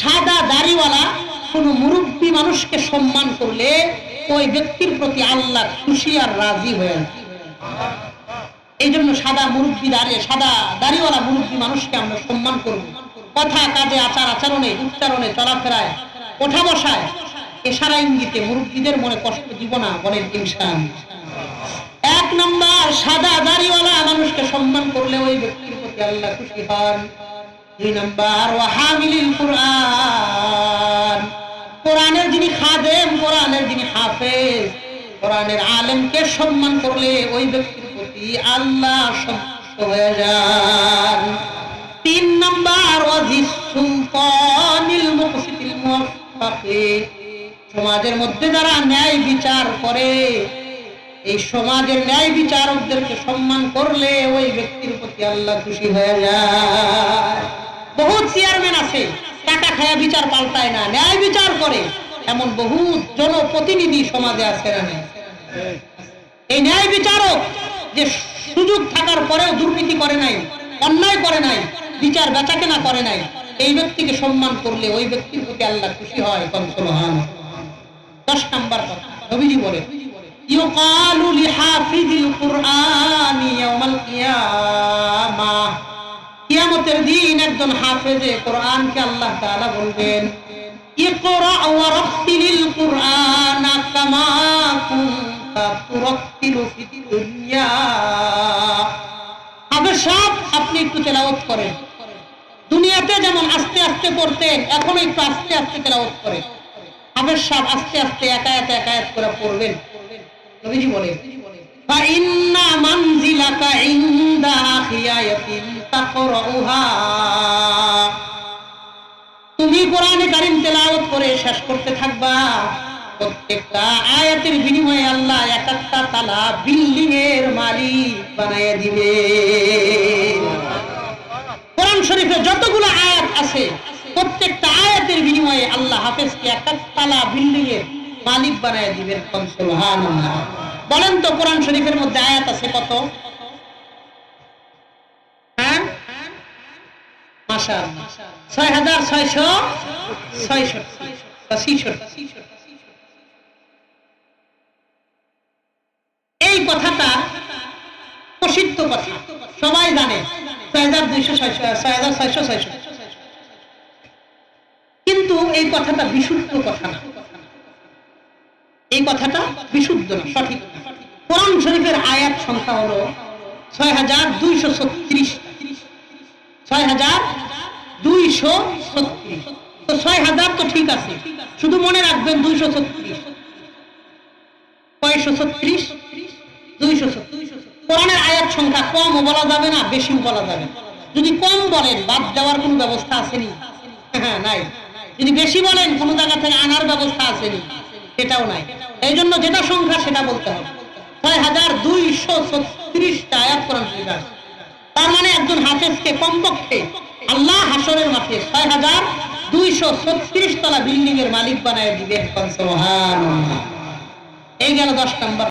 সাদা দাড়িওয়ালা কোন মুরব্বী মানুষকে সম্মান করলে ওই ব্যক্তির প্রতি আল্লাহ খুশি আর রাজি হয়ে এই জন্য সাদা মুরব্বী দাঁড়িয়ে, সাদা দাড়িওয়ালা মুরব্বী মানুষকে আমরা সম্মান করব। কথা, কাজে, আচার, আচরণে, উচ্চারণে, চলাফেরায়, ওঠা বসায়, এশারা ইঙ্গিতে মুরব্বীদের মনে কষ্ট দিব না, বলেন ইনসান এক নম্বর, সাদা দাড়িওয়ালা মানুষকে সম্মান করলে ওই ব্যক্তির খুশি হন। দুই ওয়াহামিলিল কোরআন। কোরআনের যিনি খাদেম, কোরআনের যিনি হাফেজ, কোরআনের আলেমকে সম্মান করলে ওই ব্যক্তির প্রতি আল্লাহ সন্তুষ্ট হয়ে যান। তিন নম্বর, ওয়াজিস সুলতানিল মুকসিতিল মুওয়াফফাকি সমাজের মধ্যে যারা ন্যায় বিচার করে এই সমাজের ন্যায় বিচারকদেরকে সম্মান করলে ওই ব্যক্তির প্রতি আল্লাহ খুশি হয়ে যায়। বহুত চেয়ারম্যান আছে, টাকা খায়া বিচার পাল্টায় না, ন্যায় বিচার করে। এমন বহু জনপ্রতিনিধি সমাজে আছে এই ন্যায় বিচারক যে সুযোগ থাকার পরেও দুর্নীতি করে নাই, অন্যায় করে নাই, বিচার বেচাকেনা করে নাই, এই ব্যক্তিকে সম্মান করলে ওই ব্যক্তির প্রতি আল্লাহ খুশি হয় কনসলহান দশ নাম্বার কথা বলে ইউকালু লিহাফিজিল সাহেব আপনি একটু তেলাওয়াত করেন। দুনিয়াতে যেমন আস্তে আস্তে পড়তেন, এখন একটু আস্তে আস্তে তেলাওয়াত করেন। হাফেজ সাহেব আস্তে আস্তে একায়াত একায়াত করে পড়বেন। নবীজি বলেন فإن منزلك عند آخر آية تقرأها তুমি কোরআনে কারিম তেলাওয়াত করে শেষ করতে থাকবা প্রত্যেকটা আয়াতের বিনিময়ে আল্লাহ এক একটা তালা বিল্ডিং এর মালিক বানাইয়া দিবে কোরআন শরীফে যতগুলো আয়াত আছে প্রত্যেকটা আয়াতের বিনিময়ে আল্লাহ হাফেজকে এক এক তালা বিল্ডিং এর মালিক বানাইয়া দিবেন বলেন তো, কোরআন শরীফের মধ্যে আয়াত আছে কত? হ্যাঁ? ছয়শো এই কথাটা প্রসিদ্ধ কথা, সবাই জানে। ছয় হাজার দুইশো ছয় হাজার ছয়শো ছয়ষট্টি। কিন্তু এই কথাটা বিশুদ্ধ কথা না। কথাটা বিশুদ্ধ না, সঠিক কোরআন শরীফের আয়াত সংখ্যা হলো ছয় হাজার দুইশো ছত্রিশ। ছয় হাজার দুইশো ছত্রিশ। তো ছয় হাজার তো ঠিক আছে, শুধু মনে রাখবেন দুইশো ছত্রিশ। কয়শো ছত্রিশ, দুইশো ছত্রিশ। কোরআনের আয়াত সংখ্যা কম বলা যাবে না বেশি বলা যাবে। যদি কম বলেন, বাদ দেওয়ার কোনো ব্যবস্থা আসেনি। হ্যাঁ নাই। যদি বেশি বলেন, কোনো জায়গা থেকে আনার ব্যবস্থা আসেনি। সেটাও নাই। এই জন্য যেটা সংখ্যা সেটা বলতে হবে। ছয় হাজার দুইশো ছত্রিশটা আয়াত আছে। তার মানে একজন হাফেজকে কমপক্ষে আল্লাহ হাসরের মাঠে ছয় হাজার দুইশো ছত্রিশ তলা বিল্ডিং এর মালিক বানায় দিবেন। এই গেল দশ নম্বর